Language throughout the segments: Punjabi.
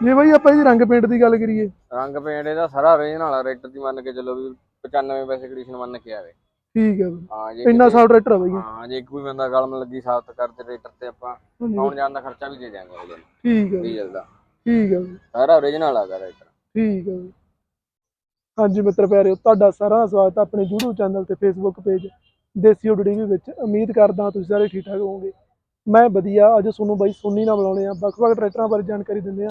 ਜੇ ਬਾਈ ਆਪਾਂ ਇਹਦੀ ਰੰਗ ਪੇਂਟ ਦੀ ਗੱਲ ਕਰੀਏ। ਰੰਗ ਪੇਂਟ ਇਹਦਾ ਸਾਰਾ ਓਰੀਜਨਲ ਆ ਰੇਟਰ ਦੀ ਮੰਨ ਕੇ ਚੱਲੋ ਵੀ 95 ਪੈਸੇ ਕੰਡੀਸ਼ਨ ਮੰਨ ਕੇ ਆਵੇ। ਠੀਕ ਹੈ ਹਾਂ ਜੇ ਇੰਨਾ ਸਾਫ਼ ਟਰੈਕਟਰ ਆ ਬਾਈ। ਹਾਂ ਜੇ ਕੋਈ ਬੰਦਾ ਗਲਮ ਲੱਗੀ ਸਾਫਤ ਕਰਦੇ ਰੇਟਰ ਤੇ ਆਪਾਂ ਆਉਣ ਜਾਣ ਦਾ ਖਰਚਾ ਵੀ ਦੇ ਦਿਆਂਗੇ ਉਹਦੇ ਠੀਕ ਹੈ ਡੀਜ਼ਲ ਦਾ। ਠੀਕ ਹੈ ਸਾਰਾ ਓਰੀਜਨਲ ਆਗਾ ਰੇਟਰ। ਠੀਕ ਹੈ। ਹਾਂਜੀ ਮਿੱਤਰ ਪਿਆਰਿਓ ਤੁਹਾਡਾ ਸਾਰਿਆਂ ਦਾ ਸਵਾਗਤ ਹੈ ਆਪਣੇ YouTube ਚੈਨਲ ਤੇ Facebook ਪੇਜ ਦੇਸੀ ਉਡੜੀ ਵਿੱਚ। ਉਮੀਦ ਕਰਦਾ ਹਾਂ ਤੁਸੀਂ ਸਾਰੇ ਠੀਕ ਠਾਕ ਹੋਵੋਗੇ। ਮੈਂ ਵਧੀਆ ਅੱਜ ਤੁਹਾਨੂੰ ਬਾਈ ਸੋਨੀ ਨਾਲ ਬੁਲਾਉਣੇ ਆ। ਵੱਖ-ਵੱਖ ਟਰੈਕਟਰਾਂ ਬਾਰੇ ਜਾਣਕਾਰੀ ਦਿੰਦੇ ਆ।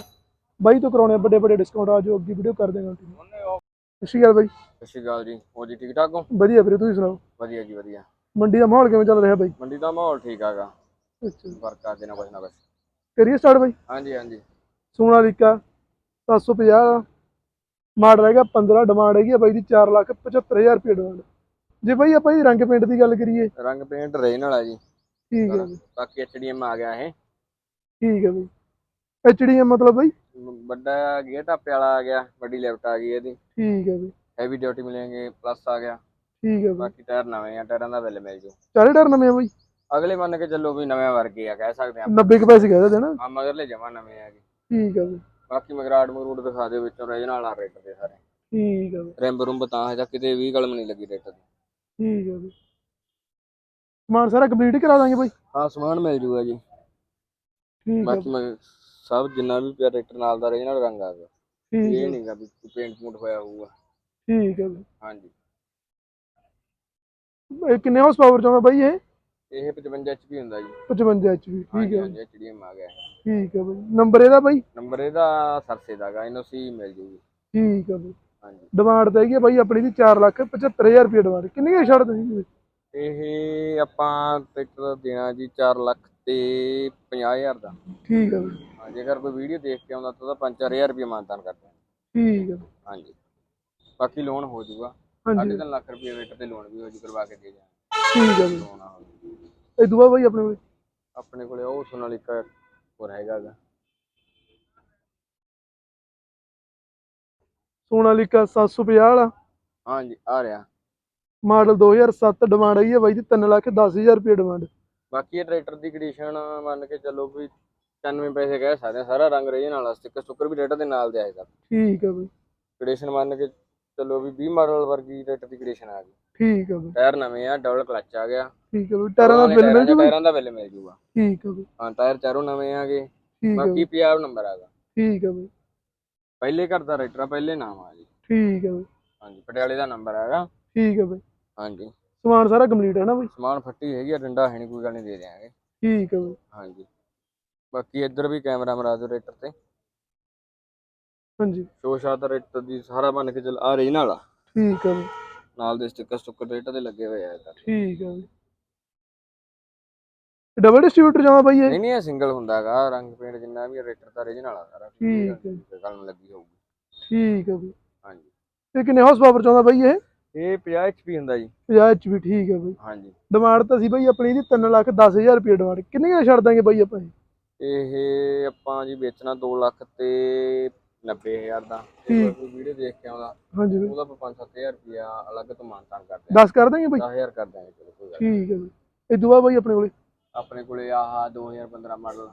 ਬਾਈ ਤੋਂ ਕਰਾਉਣੇ ਵੱਡੇ ਵੱਡੇ ਡਿਸਕਾਊਂਟ ਆ ਜੋ ਅੱਗੇ ਵੀਡੀਓ ਕਰ ਦੇਗਾ ਸਤਿ ਸ਼੍ਰੀ ਅਕਾਲ ਬਾਈ। ਸਤਿ ਸ਼੍ਰੀ ਅਕਾਲ ਜੀ। ਹੋ ਜੀ ਠੀਕ ਠਾਕ ਹੋ? ਵਧੀਆ ਵੀਰੇ ਤੁਸੀਂ ਸੁਣਾਓ? ਵਧੀਆ ਜੀ ਵਧੀਆ। ਮੰਡੀ ਦਾ ਮਾਹੌਲ ਕਿਵੇਂ ਚੱਲ ਰਿਹਾ ਬਾਈ? ਮੰਡੀ ਦਾ ਮਾਹੌਲ ਠੀਕ ਆਗਾ ਅੱਛਾ ਫ਼ਰਕ ਆ ਦੇਣਾ ਕੁਛ ਨਾ ਕੁਛ। ਕਰੀਏ ਸਟਾਰਟ ਬਾਈ? ਹਾਂਜੀ ਹਾਂਜੀ। ਸੋਨਾਲੀਕਾ 750 ਮਾਡਲ ਹੈਗਾ 15 ਡਿਮਾਂਡ ਹੈਗੀ ਆ ਬਾਈ ਦੀ 475000 ਰੁਪਏ ਡਿਮਾਂਡ ਜੇ ਬਾਈ ਆਪਾਂ ਇਹਦੀ ਰੰਗ ਪੇਂਟ ਦੀ ਗੱਲ ਕਰੀਏ। ਰੰਗ ਪੇਂਟ ਓਰੀਜਨਲ ਆ ਜੀ। ਠੀਕ ਹੈ ਬਾਕੀ ਐਚਡੀਐਮ ਆ ਗਿਆ ਇਹ। ਠੀਕ ਹੈ ਬਾਈ। ਐਚਡੀਐਮ ਮਤਲਬ ਬਾਈ? ਵੱਡਾ ਗੇਅਰ ਟਾਪੇ ਵਾਲਾ ਆ ਗਿਆ ਵੱਡੀ ਲਿਫਟ ਆ ਗਈ ਇਹਦੀ। ਠੀਕ ਹੈ ਹੈਵੀ ਡਿਊਟੀ ਮਿਲੇਗੇ ਪਲੱਸ ਆ ਗਿਆ। ਠੀਕ ਹੈ ਬਾਈ ਬਾਕੀ ਟਾਇਰ ਨਵੇਂ ਆ ਟਾਇਰਾਂ ਦਾ ਬਿੱਲ ਮਿਲ ਜੂ। ਚਾਰੇ ਟਾਇਰ ਨਵੇਂ ਆ ਬਾਈ? ਅਗਲੇ ਮੰਨ ਕੇ ਚੱਲੋ ਵੀ ਨਵੇਂ ਵਰਗੇ ਆ ਕਹਿ ਸਕਦੇ ਆ 90 ਕੁ ਪੈਸੇ ਕਹਿ ਦਿੰਦੇ ਨਾ। ਆ ਮਗਰਲੇ ਜਮਾ ਨਵੇਂ ਆ ਜੀ ਠੀਕ ਹੈ ਬਾਈ ਬਾਕੀ ਮਗਰਾਟ ਮਗਰੂਟ ਦਿਖਾ ਦਿਓ ਵਿੱਚੋਂ ਓਰੀਜਨਲ ਆ ਰੇਟ ਦੇ ਸਾਰੇ। ਠੀਕ ਹੈ ਬਾਈ ਰਿੰਬ ਰੁੰਬ ਤਾਂ ਹਜੇ ਕਿਤੇ ਵੀ ਕਲਮ ਨਹੀਂ ਲੱਗੀ ਰੇਟ ਦੀ। ਠੀਕ ਹੈ ਬਾਈ ਸਮਾਨ ਸਾਰਾ ਕੰਪਲੀਟ ਕਰਾ ਦਾਂਗੇ ਬਾਈ। ਹਾਂ ਸਮਾਨ ਮਿਲ ਜੂਗਾ ਜੀ। ਠੀਕ ਹੈ ਬਾਕੀ ਮੈਂ ਸਭ ਜਿੰਨਾ ਵੀ ਪਿਆ ਰੇਟਰ ਨਾਲ ਦਾ ਓਰੀਜਨਲ ਰੰਗ ਆ ਗਿਆ। ਠੀਕ ਇਹ ਹੈ। ਨਹੀਂਗਾ ਵੀ ਪੇਂਟ ਪੂੰਟ ਹੋਇਆ ਹੋਊਗਾ। ਠੀਕ ਹੈ ਬਾਈ। ਹਾਂਜੀ। ਇਹ ਕਿੰਨੇ ਹਾਰਸ ਪਾਵਰ ਚਾਹੁੰਦਾ ਬਾਈ ਇਹ? ਇਹ 55 HP ਹੁੰਦਾ ਜੀ। 55 ਐਚਪੀ ਠੀਕ ਹਾਂਜੀ ਹੈ ਹਾਂਜੀ HDM ਆ ਗਿਆ ਠੀਕ ਹੈ ਬਾਈ। ਨੰਬਰ ਇਹਦਾ ਬਾਈ? ਨੰਬਰ ਇਹਦਾ ਸਰਸੇ ਦਾਗਾ ਐਨਓਸੀ ਮਿਲ ਜੂਗੀ। ਠੀਕ ਹੈ ਬਾਈ। ਹਾਂਜੀ। ਡਿਮਾਂਡ ਤਾਂ ਹੈਗੀ ਆ ਬਾਈ ਆਪਣੀ ਦੀ 4 ਲੱਖ 75000 ਰੁਪਏ ਡਿਮਾਂਡ ਕਿੰਨੀ ਕੁ ਛੱਡ ਤੁਸੀਂ ਇਹ ਆਪਾਂ ਟਰੈਕਟਰ ਦੇਣਾ ਜੀ 4 ਲੱਖ ਤੇ 50000 ਦਾ। ਠੀਕ ਹੈ ਬਾਈ। ਜੇਕਰ ਕੋਈ ਵੀਡੀਓ ਦੇਖ ਕੇ ਆਉਂਦਾ ਤਾਂ ਉਹਦਾ 5-4000 ਰੁਪਏ ਮਾਨਤਾਨ ਕਰਦੇ ਹਾਂ ਠੀਕ ਹੈ ਹਾਂਜੀ। ਬਾਕੀ ਲੋਨ ਹੋ ਜਾਊਗਾ ਹਾਂਜੀ। 3.5 ਲੱਖ ਰੁਪਏ ਰੇਟ ਤੇ ਲੋਨ ਵੀ ਹੋ ਜੂ ਕਰਵਾ ਕੇ ਦੇ ਜਾਵਾਂਗੇ ਠੀਕ ਹੈ ਲੋਨ ਆ ਇਹ ਦੁਆ ਬਾਈ ਆਪਣੇ ਕੋਲ? ਆਪਣੇ ਕੋਲੇ ਉਹ ਸੋਨਾਲੀਕਾ ਹੋਰ ਹੈਗਾ ਗਾ। ਸੋਨਾਲੀਕਾ 750 ਵਾਲਾ। ਹਾਂਜੀ ਆ ਰਿਹਾ। ਮਾਡਲ 2007 ਡਿਮਾਂਡ ਹੈਗੀ ਆ ਬਾਈ ਦੀ 3 ਲੱਖ 10000 ਰੁਪਏ ਡਿਮਾਂਡ ਬਾਕੀ ਇਹ ਟਰੈਕਟਰ ਦੀ ਕੰਡੀਸ਼ਨ ਮੰਨ ਕੇ ਚੱਲੋ ਵੀ 95 ਪੈਸੇ ਕਹਿ ਸਕਦੇ ਸਾਰਾ ਰੰਗ ਰਹੇ ਨਾਲ ਸਟicker ਸਟੁੱਕਰ ਵੀ ਰੇਟ ਦੇ ਨਾਲ ਦੇ ਆਏਗਾ ਠੀਕ ਹੈ ਬਾਈ। ਕੰਡੀਸ਼ਨ ਮੰਨ ਕੇ ਚੱਲੋ ਵੀ 20 ਮਾਡਲ ਵਰਗੀ ਟਰੈਕਟਰ ਦੀ ਕੰਡੀਸ਼ਨ ਆ ਗਈ। ਠੀਕ ਹੈ ਬਾਈ। ਟਾਇਰ ਨਵੇਂ ਆ ਡਬਲ ਕਲਚ ਆ ਗਿਆ। ਠੀਕ ਹੈ ਬਾਈ ਟਾਇਰਾਂ ਦਾ ਬਿੱਲ ਮਿਲ ਜੂਗਾ? ਟਾਇਰਾਂ ਦਾ ਬਿੱਲ ਮਿਲ ਜੂਗਾ। ਠੀਕ ਹੈ ਬਾਈ। ਹਾਂ ਟਾਇਰ ਚਾਰੋਂ ਨਵੇਂ ਆਗੇ ਠੀਕ ਹੈ ਬਾਕੀ ਪੰਜਾਬ ਨੰਬਰ ਆਗਾ ਠੀਕ ਹੈ ਬਾਈ। ਪਹਿਲੇ ਘਰ ਦਾ ਰਾਈਟਰ ਆ ਪਹਿਲੇ ਨਾਮ ਆ ਜੀ। ਠੀਕ ਹੈ ਬਾਈ। ਹਾਂਜੀ ਪਟਿਆਲੇ ਦਾ ਨੰਬਰ ਹੈਗਾ ਠੀਕ ਹੈ ਬਾਈ। ਹਾਂਜੀ। ਸਮਾਨ ਸਾਰਾ ਕੰਪਲੀਟ ਹੈ ਨਾ ਬਾਈ? ਸਮਾਨ ਫੱਟੀ ਹੈਗੀ ਆ ਡੰਡਾ ਹੈ ਨਹੀਂ ਕੋਈ ਗੱਲ ਨਹੀਂ ਦੇ ਦਿਆਂਗੇ। ਠੀਕ ਹੈ ਬਾਈ। ਹਾਂਜੀ। ਬਾਕੀ ਇੱਧਰ ਵੀ ਕੈਮਰਾ ਮਰਾ ਦਿਓ ਰਾਈਟਰ ਤੇ। ਹਾਂਜੀ। ਸ਼ੋਸ਼ਾ ਦਾ ਰਾਈਟਰ ਦੀ ਸਾਰਾ ਬਣ ਕੇ ਚੱਲ ਆ ਓਰੀਜਨਲ ਆ ਠੀਕ ਹੈ ਨਾਲ ਦੇ ਸਟicker ਸਟੁੱਕਰ ਰਾਈਟਰ ਤੇ ਲੱਗੇ ਹੋਏ ਆ ਇੱਧਰ। ਠੀਕ ਹੈ ਡਬਲ ਡਿਸਟ੍ਰੀਬਿਊਟਰ ਜਾਵਾ ਬਾਈ ਇਹ ਨਹੀਂ ਨਹੀਂ ਇਹ ਸਿੰਗਲ ਹੁੰਦਾਗਾ ਰੰਗ ਪੇਂਟ ਜਿੰਨਾ ਵੀ ਰਾਈਟਰ ਦਾ ਓਰੀਜਨਲ ਆ ਸਾਰਾ। ਠੀਕ ਹੈ। ਕਲਮ ਲੱਗੀ ਹੋਊਗੀ। ਠੀਕ ਹੈ ਬਾਈ ਹਾਂਜੀ। ਇਹ ਕਿੰਨੇ ਹਾਰਸ ਪਾਵਰ ਚਾਹੁੰਦਾ ਬਾਈ ਇਹ? ਇਹ 50 HP ਹੁੰਦਾ ਜੀ। 50 ਐਚਪੀ ਠੀਕ ਹੈ ਬਾਈ ਹਾਂਜੀ। ਡਿਮਾਂਡ ਤਾਂ ਸੀ ਬਾਈ ਆਪਣੀ ਦੀ 3 ਲੱਖ 10000 ਰੁਪਏ ਡਿਮਾਂਡ ਕਿੰਨੇ ਛੱਡ ਦਾਂਗੇ ਬਾਈ ਆਪਾਂ ਇਹ? ਇਹ ਆਪਾਂ ਜੀ ਵੇਚਣਾ 2 ਲੱਖ ਤੇ 90000 ਦਾ। ਠੀਕ। ਕੋਈ ਵੀਡੀਓ ਦੇਖ ਕੇ ਆਉਂਦਾ ਹਾਂਜੀ ਬਾਈ। ਉਹਦਾ ਆਪਾਂ 5-7000 ਰੁਪਿਆ ਅਲੱਗ ਤੋਂ ਮਾਨਤਾਨ ਕਰਦੇ 10 ਕਰ ਦਾਂਗੇ ਬਾਈ? ਆ 10000 ਕਰ ਦਾਂਗੇ ਚਲੋ ਕੋਈ ਗੱਲ ਨੀ। ਠੀਕ ਹੈ ਬਾਈ। ਇਹ ਦੁਆ ਬਾਈ ਆਪਣੇ ਕੋਲੇ? ਆਪਣੇ ਕੋਲੇ ਆਹ 2015 model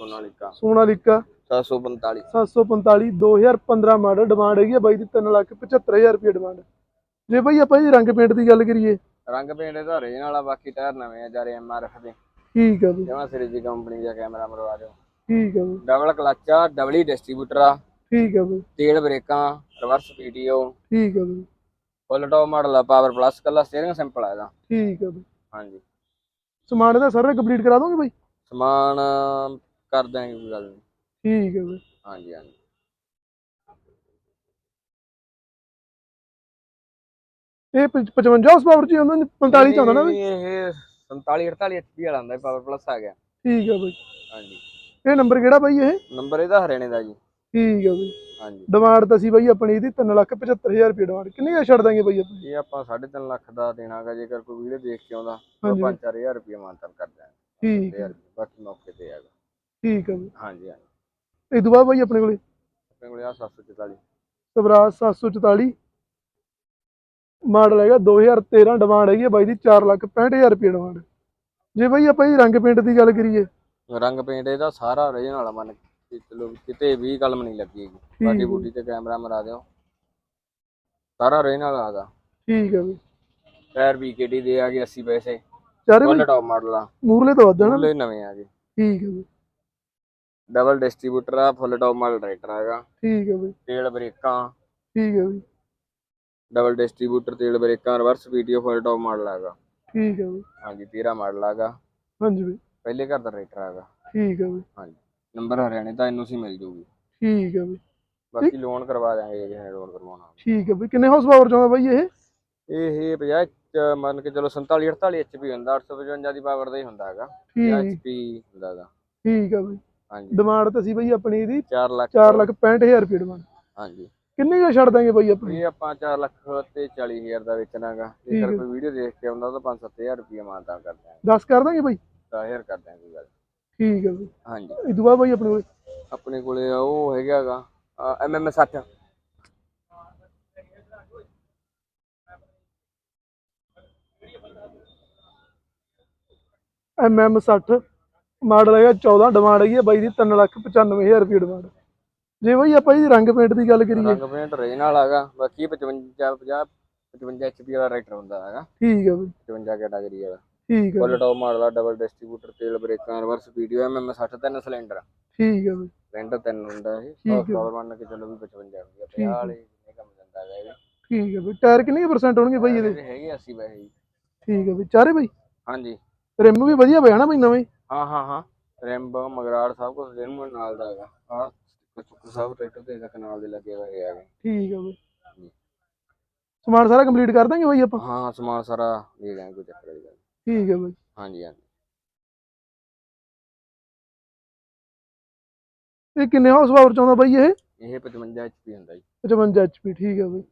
Sonalika. Sonalika. 745 745 2015 model demand ਹੈਗੀ ਆ ਬਾਈ ਦੀ 3 ਲੱਖ 75000 ਰੁਪਏ ਡਿਮਾਂਡ ਜੇ ਬਾਈ ਆਪਾਂ ਇਹ ਰੰਗ ਪੇਂਟ ਦੀ ਗੱਲ ਕਰੀਏ। ਰੰਗ ਪੇਂਟ ਇਹਦਾ ਓਰੀਜਨਲ ਆ ਬਾਕੀ ਟਾਇਰ ਨਵੇਂ ਆ ਜਾਰੇ ਐਮਆਰਐਫ ਦੇ। ਠੀਕ ਹੈ ਬਾਈ ਜਮਾ ਸਿਰੇ ਦੀ ਕੰਪਨੀ ਦਾ ਕੈਮਰਾ ਮਰਵਾ ਦਿਓ। ਠੀਕ ਹੈ ਬਾਈ ਡਬਲ ਕਲਚ ਆ ਡਬਲੀ ਡਿਸਟ੍ਰੀਬਿਊਟਰ ਆ। ਠੀਕ ਹੈ ਬਾਈ ਤੇਲ ਬ੍ਰੇਕਾਂ ਰਿਵਰਸ ਪੀਟੀਓ ਠੀਕ ਹੈ ਬਾਈ ਫੁੱਲ ਟੌਪ ਮਾਡਲ ਆ ਪਾਵਰ ਪਲੱਸ ਕੱਲਾ ਸਟੀਅਰਿੰਗ ਸਿੰਪਲ ਆ ਇਹਦਾ। ਠੀਕ ਹੈ ਬਾਈ ਹਾਂਜੀ। ਸਮਾਨ ਇਹਦਾ ਸਾਰਾ ਕੰਪਲੀਟ ਕਰਾ ਦੋਗੇ ਬਾਈ? ਸਮਾਨ ਕਰ ਦਾਂਗੇ ਕੋਈ ਗੱਲ ਨਹੀਂ। ਠੀਕ ਹੈ ਬਾਈ ਹਾਂਜੀ ਹਾਂਜੀ। ਇਹ 55 ਹਾਰਸ ਪਾਵਰ ਚ ਹੁੰਦਾ 45 ਚ ਆਉਂਦਾ ਨਾ ਬਾਈ? ਇਹ 47 48 HP ਵਾਲਾ ਹੁੰਦਾ ਪਾਵਰ ਪਲੱਸ ਆ ਗਿਆ। ਠੀਕ ਹੈ ਬਾਈ। ਹਾਂਜੀ। ਇਹ ਨੰਬਰ ਕਿਹੜਾ ਬਾਈ ਇਹ? ਨੰਬਰ ਇਹਦਾ ਹਰਿਆਣੇ ਦਾ ਜੀ। ਠੀਕ ਹੈ ਬਾਈ। ਹਾਂਜੀ। ਡਿਮਾਂਡ ਤਾਂ ਸੀ ਬਾਈ ਆਪਣੀ ਦੀ 3 ਲੱਖ 75000 ਰੁਪਏ ਡਿਮਾਂਡ ਕਿੰਨੀ ਕੁ ਛੱਡ ਦਾਂਗੇ ਬਾਈ ਆਪਾਂ? ਇਹ ਆਪਾਂ 3.5 ਲੱਖ ਦਾ ਦੇਣਾਗਾ ਜੇਕਰ ਕੋਈ ਵੀਡੀਓ ਦੇਖ ਕੇ ਆਉਂਦਾ ਹਾਂਜੀ। ਤਾਂ 5-4000 ਰੁਪਏ ਮਾਨਤਨ ਕਰ ਦਿਆਂਗੇ। ਠੀਕ। ਹੈ 1000 ਰੁਪਏ ਬਾਕੀ ਮੌਕੇ ਤੇ ਆਗਾ ਠੀਕ ਹੈ ਬਾਈ। ਹਾਂਜੀ ਹਾਂਜੀ। ਇਹ ਦੁਆ ਬਾਈ ਆਪਣੇ ਕੋਲੇ? ਆਪਣੇ ਕੋਲੇ ਆ 744 ਸਵਰਾਜ 744 ਮਾਡਲ ਹੈਗਾ 2013 ਡਿਮਾਂਡ ਹੈਗੀ ਆ ਬਾਈ ਦੀ 4 ਲੱਖ 65000 ਰੁਪਏ ਡਿਮਾਂਡ ਜੇ ਬਾਈ ਆਪਾਂ ਇਹ ਰੰਗ ਪੇਂਟ ਦੀ ਗੱਲ ਕਰੀਏ। ਰੰਗ ਪੇਂਟ ਇਹਦਾ ਸਾਰਾ ਓਰੀਜਨਲ ਆ ਮੰਨ ਕੇ ਚਲੋ ਕਿਤੇ ਵੀ ਕਲਮ ਨਹੀਂ ਲੱਗੀ ਹੈਗੀ। ਬਾਡੀ ਹੈ। ਬੂਡੀ ਤੇ ਕੈਮਰਾ ਮਰਾ ਦਿਓ। ਸਾਰਾ ਓਰੀਜਨਲ ਆਗਾ। ਠੀਕ ਹੈ ਬਈ ਟਾਇਰ ਵੀਕੇਡੀ ਦੇ ਆ ਗਏ 80 ਪੈਸੇ। ਚਾਰੇ ਬਈ ਟੌਪ ਮਾਡਲ ਆ। ਮੂਰਲੇ ਤੋਂ ਵੱਧ ਨਾ। ਨਵੇਂ ਆ ਗਏ। ਠੀਕ ਹੈ ਬਈ ਡਬਲ ਡਿਸਟ੍ਰੀਬਿਊਟਰ ਆ ਫੁੱਲ ਟੌਪ ਮਾਡਲ ਟਰੈਕਟਰ ਹੈਗਾ। ਠੀਕ ਹੈ ਬਈ ਤੇਲ ਬ੍ਰੇਕਾਂ। ਠੀਕ ਹੈ ਬਈ ਡਬਲ ਡਿਸਟ੍ਰੀਬਿਊਟਰ ਤੇਲ ਬ੍ਰੇਕਾਂ reverse video full top model ਹੈਗਾ। ਠੀਕ ਹੈ ਬਈ ਹਾਂਜੀ 13 ਮਾਡਲ ਹੈਗਾ। ਹਾਂਜੀ ਬਈ। ਪਹਿਲੇ ਘਰ ਦਾ ਟਰੈਕਟਰ ਹੈਗਾ। ਠੀਕ ਹੈ ਬਈ। ਹਾਂਜੀ ਨੰਬਰ ਹਰਿਆਣੇ ਦਾ ਐਨਓਸੀ ਮਿਲ ਜੂਗੀ। ਠੀਕ ਹੈ ਬਈ। ਬਾਕੀ ਲੋਨ ਕਰਵਾ ਦਾਂਗੇ ਜੇ ਲੋਨ ਕਰਵਾਉਣਾ ਠੀਕ ਹੈ ਬਈ ਕਿੰਨੇ ਹਾਰਸ ਪਾਵਰ ਚਾਹੁੰਦਾ ਬਾਈ ਇਹ? ਇਹ 50 ਚ ਮੰਨ ਕੇ ਚਲੋ 47 48 ਐਚਪੀ ਹੁੰਦਾ 855 ਦੀ ਪਾਵਰ ਦਾ ਹੀ ਹੁੰਦਾ ਹੈਗਾ। 50 ਠੀਕ। ਐਚਪੀ ਹੁੰਦਾ ਹੈਗਾ। ਠੀਕ ਹੈ ਬਈ। ਹਾਂਜੀ। ਡਿਮਾਂਡ ਤਾਂ ਸੀ ਬਈ ਆਪਣੀ ਇਹਦੀ। 4 ਲੱਖ। 4 ਲੱਖ 65000 ਰੁਪਏ ਡਿਮਾਂਡ ਹਾਂਜੀ। ਕਿੰਨੇ ਕੁ ਛੱਡ ਦਾਂਗੇ ਬਾਈ ਆਪਣੀ? ਇਹ ਆਪਾਂ 4 ਲੱਖ ਤੇ 40000 ਦਾ ਵੇਚਣਾਗਾ। ਜੇਕਰ। ਕੋਈ ਵੀਡੀਓ ਦੇਖ ਕੇ ਆਉਂਦਾ ਤਾਂ 5-7000 ਰੁਪਏ ਮਾਨਤਾ ਕਰ ਦਿਆਂਗੇ। 10 ਕਰ ਦਾਂਗੇ ਬਾਈ? 10000 ਕਰ ਦਿਆਂਗੇ ਗੱਲ ਠੀਕ ਹੈ ਬਈ। ਹਾਂਜੀ। ਇਹ ਦੁਆ ਬਾਈ ਆਪਣੇ ਕੋਲ? ਆਪਣੇ ਕੋਲੇ ਉਹ ਹੈਗਾਗਾ ਐਮਐਮ 60 ਐਮਐਮ 60 ਮਾਡਲ ਹੈਗਾ 14 ਡਿਮਾਂਡ ਹੈਗੀ ਹੈ ਬਾਈ ਦੀ 3 ਲੱਖ 95000 ਰੁਪਏ ਡਿਮਾਂਡ ਜੇ ਬਾਈ ਆਪਾਂ ਇਹਦੀ ਰੰਗ ਪੇਂਟ ਦੀ ਗੱਲ ਕਰੀਏ। ਰੰਗ ਪੇਂਟ ਰੇਨ ਵਾਲਾ ਹੈਗਾ ਬਾਕੀ 55 50 55 ਐਚਪੀ ਵਾਲਾ ਰਾਈਟਰ ਹੁੰਦਾ ਹੈਗਾ। ਠੀਕ ਹੈ ਬਈ। 55 ਕੈਟਾਗਰੀ ਵਾਲਾ। ਠੀਕ ਹੈ ਫੁੱਲ ਟੌਪ ਮਾਡਲ ਆ ਡਬਲ ਡਿਸਟ੍ਰੀਬਿਊਟਰ ਤੇਲ ਬ੍ਰੇਕਾਂ ਰਿਵਰਸ ਵੀਡੀਓ ਐਮਐਮ 60 ਤਿੰਨ ਸਿਲੰਡਰ ਠੀਕ ਹੈ ਬਈ। ਸਿਲੰਡਰ ਤਿੰਨ ਹੁੰਦਾ ਇਹ। ਪਾਵਰ ਮੰਨ ਕੇ ਚੱਲੋ ਵੀ 55 ਹੁੰਦੀ ਆ 50 ਵਾਲੇ ਜਿੰਨੇ ਕੰਮ ਜਾਂਦਾ ਹੈਗਾ ਇਹ। ਠੀਕ ਹੈ ਬਈ। ਟਾਇਰ ਕਿੰਨੇ ਪਰਸੈਂਟ ਹੋਣਗੇ ਬਾਈ ਇਹਦੇ? ਹੈਗੇ 80 ਪੈਸੇ ਜੀ ਠੀਕ ਹੈ ਬਈ। ਚਾਰੇ ਬਈ? ਹਾਂਜੀ। ਰਿਮ ਵੀ ਵਧੀਆ ਪਿਆ ਨਾ ਬਈ ਨਵੇਂ? ਹਾਂ ਹਾਂ ਹਾਂ। ਰੈਂਬ ਮਗਰਾੜ ਸਭ ਕੁਝ ਜਿਹਨੂੰ ਨਾਲ ਦਾ ਹੈਗਾ। ਹਾਂ ਚੁੱਕ ਸਭ ਟਰੈਕਟਰ ਦੇ ਤੱਕ ਨਾਲ ਦੇ ਲੱਗੇ ਹੋਏ ਹੈਗੇ। ਠੀਕ ਹੈ ਬਈ। ਸਮਾਨ ਸਾਰਾ ਕੰਪਲੀਟ ਕਰ ਦਾਂਗੇ ਬਾਈ ਆਪਾਂ? ਹਾਂ ਸਮਾਨ ਸਾਰਾ ਦੇ ਦਾਂਗੇ ਕੋਈ ਚੱਕਰ ਦੀ ਗੱਲ ਨੀ। ਠੀਕ ਹੈ ਬਾਈ। ਹਾਂਜੀ ਹਾਂਜੀ। ਇਹ ਕਿੰਨੇ ਹਾਰਸ ਪਾਵਰ ਚਾਹੁੰਦਾ ਬਾਈ ਇਹ? ਇਹ 55 ਐਚਪੀ ਹੁੰਦਾ ਜੀ। 55 HP ਠੀਕ ਹੈ ਬਾਈ।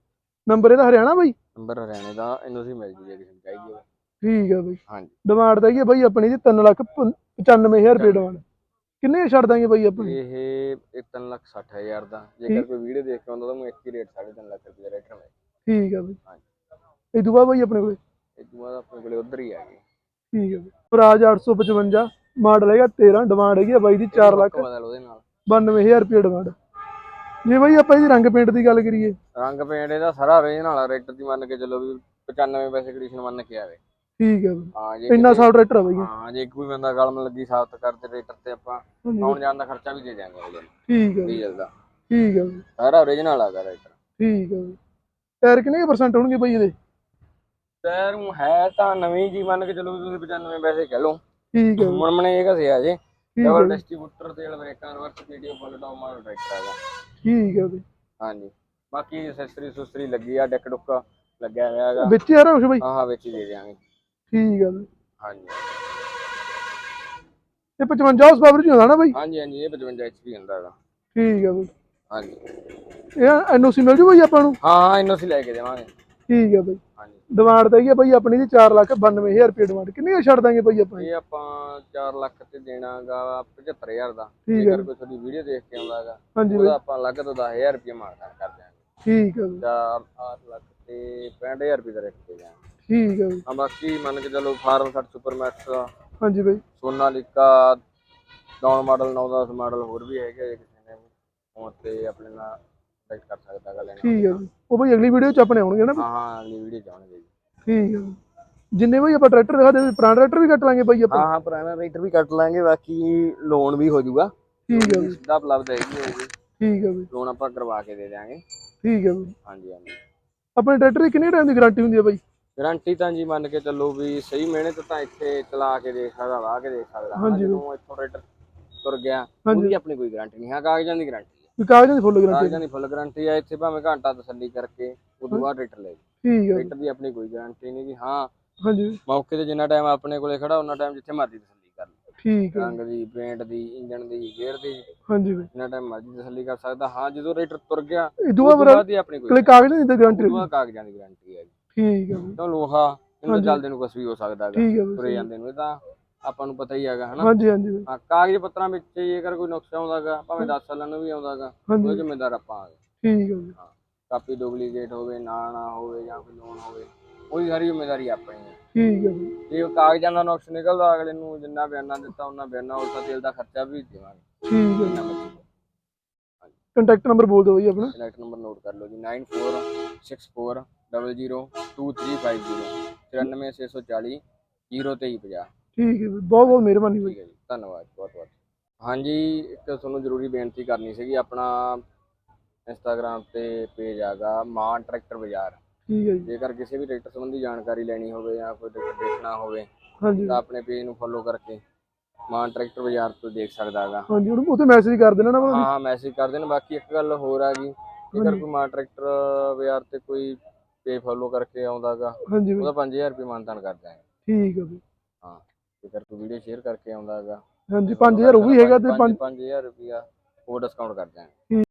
ਨੰਬਰ ਇਹਦਾ ਹਰਿਆਣਾ ਬਾਈ? ਨੰਬਰ ਹਰਿਆਣੇ ਦਾ ਇਹਨੂੰ ਸੀ ਮਿਲ ਜੂ ਜੇ ਕਿਸੇ ਨੂੰ ਚਾਹੀਦੀ ਹੋਵੇ। ਠੀਕ ਹੈ ਬਾਈ। ਹਾਂਜੀ। ਡਿਮਾਂਡ ਤਾਂ ਹੈਗੀ ਹੈ ਬਾਈ ਆਪਣੀ ਦੀ 3 ਲੱਖ 95000 ਰੁਪਏ ਡਿਮਾਂਡ। ਕਿੰਨੇ ਛੱਡ ਦਾਂਗੇ ਬਾਈ ਆਪਣੀ ਇਹ 3 ਲੱਖ 60 ਹਜ਼ਾਰ ਦਾ। ਜੇਕਰ ਕੋਈ ਵੀਡੀਓ ਦੇਖ ਕੇ ਆਉਂਦਾ ਤਾਂ ਮੈਂ ਇੱਕ ਹੀ ਰੇਟ 3.5 ਲੱਖ ਰੁਪਏ ਦਾ ਰੇਟ ਮੈਂ ਠੀਕ ਹੈ ਬਾਈ। ਹਾਂਜੀ। ਇਹ ਦੁਆ ਬਾਈ ਆਪਣੇ ਕੋਲੇ? ਇਹ ਬਾਅਦ ਆਪਣੇ ਕੋਲੇ ਉਧਰ ਹੀ ਆ ਗਏ। ਠੀਕ ਬਾਈ। ਪ੍ਰਾਜ 855 ਮਾਡਲ ਹੈਗਾ 13 ਡਿਮਾਂਡ ਹੈਗੀ ਆ ਬਾਈ ਦੀ 4 ਲੱਖ। ਉਹਦੇ ਨਾਲ। 92000 ਰੁਪਏ ਡਿਮਾਂਡ ਜੇ ਬਾਈ ਆਪਾਂ ਇਹਦੀ ਰੰਗ ਪੇਂਟ ਦੀ ਗੱਲ ਕਰੀਏ। ਰੰਗ ਪੇਂਟ ਇਹਦਾ ਸਾਰਾ ਓਰੀਜਨਲ ਵਾਲਾ ਰੇਟ ਦੀ ਮੰਨ ਕੇ ਚੱਲੋ ਵੀ 95 ਪੈਸੇ ਕੰਡੀਸ਼ਨ ਮੰਨ ਕੇ ਆਵੇ। ਠੀਕ ਹੈ ਬਾਈ। ਹਾਂ ਜੇ ਇੰਨਾ ਸਾਫ਼ ਟਰੈਕਟਰ ਆ ਬਾਈ। ਇਹ। ਹਾਂ ਜੇ ਕੋਈ ਬੰਦਾ ਗਲਮ ਲੱਗੀ ਸਾਫਤ ਕਰਦੇ ਰੇਟਰ ਤੇ ਆਪਾਂ ਹਾਂਜੀ। ਆਉਣ ਜਾਣ ਦਾ ਖਰਚਾ ਵੀ ਦੇ ਦਿਆਂਗੇ ਉਹਦੇ ਨੂੰ। ਠੀਕ ਹੈ ਬਾਈ, ਡੀਜ਼ਲ ਦਾ। ਠੀਕ ਹੈ ਬਾਈ, ਸਾਰਾ ਓਰੀਜਨਲ ਆਗਾ ਰੇਟਰ ਠੀਕ ਹੈ ਬਾਈ। ਟਾਇਰ ਕਿੰਨੇ ਪਰਸੈਂਟ ਹੋਣਗੇ ਬਾਈ ਇਹਦੇ? ਟਾਇਰ ਨੂੰ ਹੈ ਤਾਂ ਨਵੀਂ ਜੀ ਮੰਨ ਕੇ ਚੱਲੋ ਤੁਸੀਂ 95 ਪੈਸੇ ਕਹਿ ਲਓ। ਠੀਕ ਹੈ ਬਾਈ, ਹੁਣ ਮਨੇ ਇਹ ਘਸਿਆ ਜੇ। ਠੀਕ ਹੈ ਡਬਲ ਬਾਈ, ਡਿਸਟ੍ਰੀਬਿਊਟਰ ਤੇਲ ਬ੍ਰੇਕਾਂ reverse video full top model tractor ਹੈਗਾ ਠੀਕ ਹੈ ਬਾਈ। ਹਾਂਜੀ। ਬਾਕੀ ਐਕਸੈਸਰੀ ਸੁਸਰੀ ਲੱਗੀ ਆ ਡੈਕ ਡੁੱਕ ਲੱਗਿਆ ਹੋਇਆ ਹੈਗਾ। ਵਿੱਚ ਆ ਰਿਹਾ ਕੁਛ ਬਾਈ? ਹਾਂ ਹਾਂ ਵਿੱਚ ਹੀ ਦੇ ਦਿਆਂਗੇ। ਠੀਕ ਹੈ ਬਾਈ ਹਾਂਜੀ। ਇਹ 55 ਹਾਰਸ ਪਾਵਰ ਚ ਹੀ ਹੁੰਦਾ ਨਾ ਬਾਈ? ਹਾਂਜੀ ਹਾਂਜੀ ਇਹ 55 HP ਹੁੰਦਾ ਹੈਗਾ। ਠੀਕ ਹੈ ਬਾਈ ਹਾਂਜੀ। ਇਹ ਐਨਓਸੀ ਮਿਲ ਜੂ ਬਾਈ ਆਪਾਂ ਨੂੰ? ਹਾਂ ਹਾਂ ਇਹਨੂੰ ਅਸੀਂ ਲੈ ਕੇ ਦੇਵਾਂਗੇ। ਠੀਕ ਹੈ ਬਾਈ ਹਾਂਜੀ। ਡਿਮਾਂਡ ਤਾਂ ਆ ਬਾਈ ਆਪਣੀ ਦੀ 4 ਲੱਖ 92000 ਰੁਪਏ ਡਿਮਾਂਡ ਕਿੰਨੀ ਕੁ ਛੱਡ ਦਾਂਗੇ ਬਾਈ ਆਪਾਂ? ਇਹ ਆਪਾਂ 4 ਲੱਖ ਤੇ ਦੇਣਾਗਾ 75000 ਦਾ। ਠੀਕ ਹੈ ਜੇਕਰ ਕੋਈ ਤੁਹਾਡੀ ਵੀਡੀਓ ਦੇਖ ਕੇ ਆਉਂਦਾ ਹੈਗਾ ਹਾਂਜੀ ਬਾਈ। ਉਹਦਾ ਆਪਾਂ ਅਲੱਗ ਤੋਂ 10000 ਰੁਪਏ ਮਾਰਦਾ ਕਰ ਦਿਆਂਗੇ। ਠੀਕ ਹੈ ਬਾਈ 4 8 ਲੱਖ ਤੇ 65000 ਰੁਪਏ ਦਾ ਰੇਟ ਦੇ ਦਿਆਂਗੇ। ਠੀਕ ਹੈ ਬਾਈ ਹਾਂ ਬਾਕੀ ਮੰਨ ਕੇ ਚੱਲੋ ਫਾਰਮ 60 ਸੁਪਰ ਮੈਕਸ ਹਾਂਜੀ ਬਾਈ। ਸੋਨਾਲੀਕਾ ਡਾਊਨ ਮਾਡਲ 910 ਮਾਡਲ ਹੋਰ ਵੀ ਹੈਗੇ ਜੇ ਕਿਸੇ ਨੇ ਫੋਨ ਤੇ ਆਪਣੇ ਨਾਲ ਕੰਟੈਕਟ ਕਰ ਸਕਦਾ ਹੈਗਾ ਲੈਣਾ ਠੀਕ ਹੈ ਬਾਈ ਉਹ ਬਾਈ ਅਗਲੀ ਵੀਡੀਓ ਚ ਆਪਣੇ ਆਉਣਗੇ ਨਾ ਹਾਂ ਹਾਂ ਅਗਲੀ ਵੀਡੀਓ ਚਾਹਣਗੇ ਜੀ। ਠੀਕ ਹੈ। ਜਿੰਨੇ ਬਾਈ ਆਪਾਂ ਟਰੈਕਟਰ ਦਿਖਾ ਦੇ ਪੁਰਾਣਾ ਟਰੈਕਟਰ ਵੀ ਕੱਟ ਲਾਂਗੇ ਬਾਈ ਆਪਾਂ? ਹਾਂ ਹਾਂ ਪੁਰਾਣਾ ਰਾਈਟਰ ਵੀ ਕੱਟ ਲਾਂਗੇ ਬਾਕੀ ਲੋਨ ਵੀ ਹੋ ਜਾਊਗਾ। ਠੀਕ ਹੈ ਬਾਈ ਸਿੱਧਾ ਉਪਲਬਧ ਹੈਗੀ ਹੋਊਗੀ ਠੀਕ ਹੈ ਬਾਈ। ਲੋਨ ਆਪਾਂ ਕਰਵਾ ਕੇ ਦੇ ਦਿਆਂਗੇ। ਠੀਕ ਹੈ ਬਾਈ। ਹਾਂਜੀ ਹਾਂਜੀ। ਆਪਣੇ ਟਰੈਕਟਰ ਦੀ ਕਿੰਨੇ ਟਾਈਮ ਦੀ ਗਾਰੰਟੀ ਹੁੰਦੀ ਹੈ ਬਾਈ? ਗਾਰੰਟੀ ਤਾਂ ਜੀ ਮੰਨ ਕੇ ਚੱਲੋ ਵੀ ਸਹੀ ਮਿਹਨਤ ਤਾਂ ਇੱਥੇ ਚਲਾ ਕੇ ਦੇਖ ਸਕਦਾ ਵਾਹ ਕੇ ਦੇਖ ਸਕਦਾ। ਹਾਂ ਹਾਂਜੀ। ਜਦੋਂ ਇੱਥੋਂ ਰਾਈਟਰ ਤੁਰ ਗਿਆ ਹਾਂਜੀ। ਉਹਦੀ ਆਪਣੀ ਕੋਈ ਗਾਰੰਟੀ ਨਹੀਂ ਹੈ ਕਾਗਜ਼ਾਂ ਦੀ ਗਾਰੰਟੀ ਹੈ। ਵੀ ਕਾਗਜ਼ਾਂ ਦੀ ਫੁੱਲ ਗਾਰੰਟੀ ਕਾਗਜ਼ਾਂ ਦੀ ਫੁੱਲ ਗਾਰੰਟੀ ਹੈ ਇੱਥੇ ਭਾਵੇਂ ਘੰਟਾ ਤਸੱਲੀ ਕਰਕੇ ਉਦੋਂ ਬਾਅਦ ਰਾਈਟਰ ਲੈ ਠੀਕ ਹੈ ਬਾਈ, ਰਾਈਟਰ ਦੀ ਆਪਣੀ ਕੋਈ ਗਾਰੰਟੀ ਨਹੀਂ ਵੀ ਹਾਂ। ਹਾਂਜੀ ਮੌਕੇ ਤੇ ਜਿੰਨਾ ਟਾਈਮ ਆਪਣੇ ਕੋਲੇ ਖੜਾ ਉਹਨਾਂ ਟਾਈਮ ਜਿੱਥੇ ਮਰਜ਼ੀ ਤਸੱਲੀ ਕਰ ਲਓ। ਠੀਕ ਹੈ ਰੰਗ ਦੀ ਪੇਂਟ ਦੀ ਇੰਜਨ ਦੀ ਗੇਅਰ ਦੀ। ਹਾਂਜੀ ਬਾਈ ਜਿੰਨਾ ਟਾਈਮ ਮਰਜ਼ੀ ਤਸੱਲੀ ਕਰ ਸਕਦਾ ਹਾਂ ਜਦੋਂ ਰਾਈਟਰ ਤੁਰ ਗਿਆ ਇਹ ਉਦੋਂ ਬਾਅਦ ਹੀ ਆਪਣੀ ਕੋਈ ਕਾਗਜ਼ਾਂ ਦੀ ਗਾਰੰਟੀ ਉਦੋਂ ਕਾਗਜ਼ਾਂ ਦੀ ਗਾਰੰਟੀ ਹੈ ਠੀਕ ਹੈ ਬਾਈ ਤਾਂ ਲੋਹਾ ਇਹਨੂੰ ਚੱਲਦੇ ਨੂੰ ਕੁਝ ਵੀ ਹੋ ਸਕਦਾ ਹੈਗਾ ਠੀਕ ਹੈ ਤੁਰੇ ਬਾਈ ਜਾਂਦੇ ਨੂੰ ਇਹ ਤਾਂ ਆਪਾਂ ਨੂੰ ਪਤਾ ਹੀ ਹੈਗਾ ਹਨਾ? ਹਾਂਜੀ ਹਾਂਜੀ। ਬਾਈ ਹਾਂ ਕਾਗਜ਼ ਪੱਤਰਾਂ ਵਿੱਚ ਜੇਕਰ ਕੋਈ ਨੁਕਸ ਆਉਂਦਾਗਾ ਭਾਵੇਂ 10 ਸਾਲਾਂ ਨੂੰ ਵੀ ਆਉਂਦਾਗਾ ਹਾਂਜੀ। ਉਹ ਜ਼ਿੰਮੇਦਾਰ ਆਪਾਂ ਆ ਗਏ। ਠੀਕ ਹੈ ਬਾਈ ਕਾਪੀ ਡੁਪਲੀਕੇਟ ਹੋਵੇ ਨਾ ਨਾ ਹੋਵੇ ਜਾਂ ਕੋਈ ਲੋਨ ਹੋਵੇ ਉਹਦੀ ਸਾਰੀ ਜ਼ਿੰਮੇਵਾਰੀ ਆਪਣੀ ਹੈ ਠੀਕ ਹੈ ਬਈ ਜੇ ਉਹ ਕਾਗਜ਼ਾਂ ਦਾ ਨੁਕਸ ਨਿਕਲਦਾ ਅਗਲੇ ਨੂੰ ਜਿੰਨਾ ਬਿਆਨਾ ਦਿੱਤਾ ਉਹਨਾਂ ਬਿਆਨਾ ਉਲਟਾ ਤੇਲ ਦਾ ਖਰਚਾ ਵੀ ਦੇਵਾਂਗੇ। ਠੀਕ ਹੈ ਕੰਟੈਕਟ ਨੰਬਰ ਬੋਲ ਦਿਓ ਬਈ ਆਪਣਾ। ਸਿਲੈਕਟ ਨੰਬਰ ਨੋਟ ਕਰ ਲਓ ਜੀ 9464002350 94640 0350 ਠੀਕ ਹੈ ਬਹੁਤ ਬਹੁਤ ਮਿਹਰਬਾਨੀ ਬਈ। ਠੀਕ ਹੈ ਜੀ ਧੰਨਵਾਦ ਬਹੁਤ ਬਹੁਤ। ਹਾਂਜੀ ਇੱਕ ਤੁਹਾਨੂੰ ਜ਼ਰੂਰੀ ਬੇਨਤੀ ਕਰਨੀ ਸੀਗੀ ਆਪਣਾ ਇੰਸਟਾਗ੍ਰam ਤੇ ਪੇਜ ਆਗਾ ਮਾਨ ਟਰੈਕਟਰ ਬਾਜ਼ਾਰ। ਠੀਕ ਹੈ ਜੀ। ਜੇਕਰ ਕਿਸੇ ਵੀ ਟਰੈਕਟਰ ਸੰਬੰਧੀ ਜਾਣਕਾਰੀ ਲੈਣੀ ਹੋਵੇ ਜਾਂ ਕੋਈ ਟਰੈਕਟਰ ਦੇਖਣਾ ਹੋਵੇ ਹਾਂਜੀ। ਤਾਂ ਆਪਣੇ ਪੇਜ ਨੂੰ ਫੋਲੋ ਕਰਕੇ ਮਾਨ ਟਰੈਕਟਰ ਬਾਜ਼ਾਰ ਤੋਂ ਦੇਖ ਸਕਦਾ ਹੈਗਾ। ਹਾਂਜੀ ਉਹਨੂੰ ਉੱਥੇ ਮੈਸੇਜ ਕਰ ਦੇਣਾ ਨਾ ਹਾਂ ਮੈਸੇਜ ਕਰ ਦੇਣ ਬਾਕੀ ਇੱਕ ਗੱਲ ਹੋਰ ਆ ਗਈ ਜੇਕਰ। ਕੋਈ ਮਾਨ ਟਰੈਕਟਰ ਬਾਜ਼ਾਰ ਤੇ ਕੋਈ ਪੇਜ ਫੋਲੋ ਕਰਕੇ ਆਉਂਦਾਗਾ ਹਾਂਜੀ ਬਈ। ਉਹਦਾ 5000 ਰੁਪਏ ਮਾਨਤਾਨ ਕਰ ਦਿਆਂਗੇ। ਠੀਕ ਹੈ ਬਈ। ਹਾਂ ਜੇਕਰ ਕੋਈ ਵੀਡੀਓ ਸ਼ੇਅਰ ਕਰਕੇ ਆਉਂਦਾਗਾ। ਹਾਂਜੀ 5000 ਉਹ ਵੀ ਹੈਗਾ ਤੇ 5 5000 ਰੁਪਿਆ ਹੋਰ ਡਿਸਕਾਊਂਟ ਕਰ ਦਿਆਂਗੇ।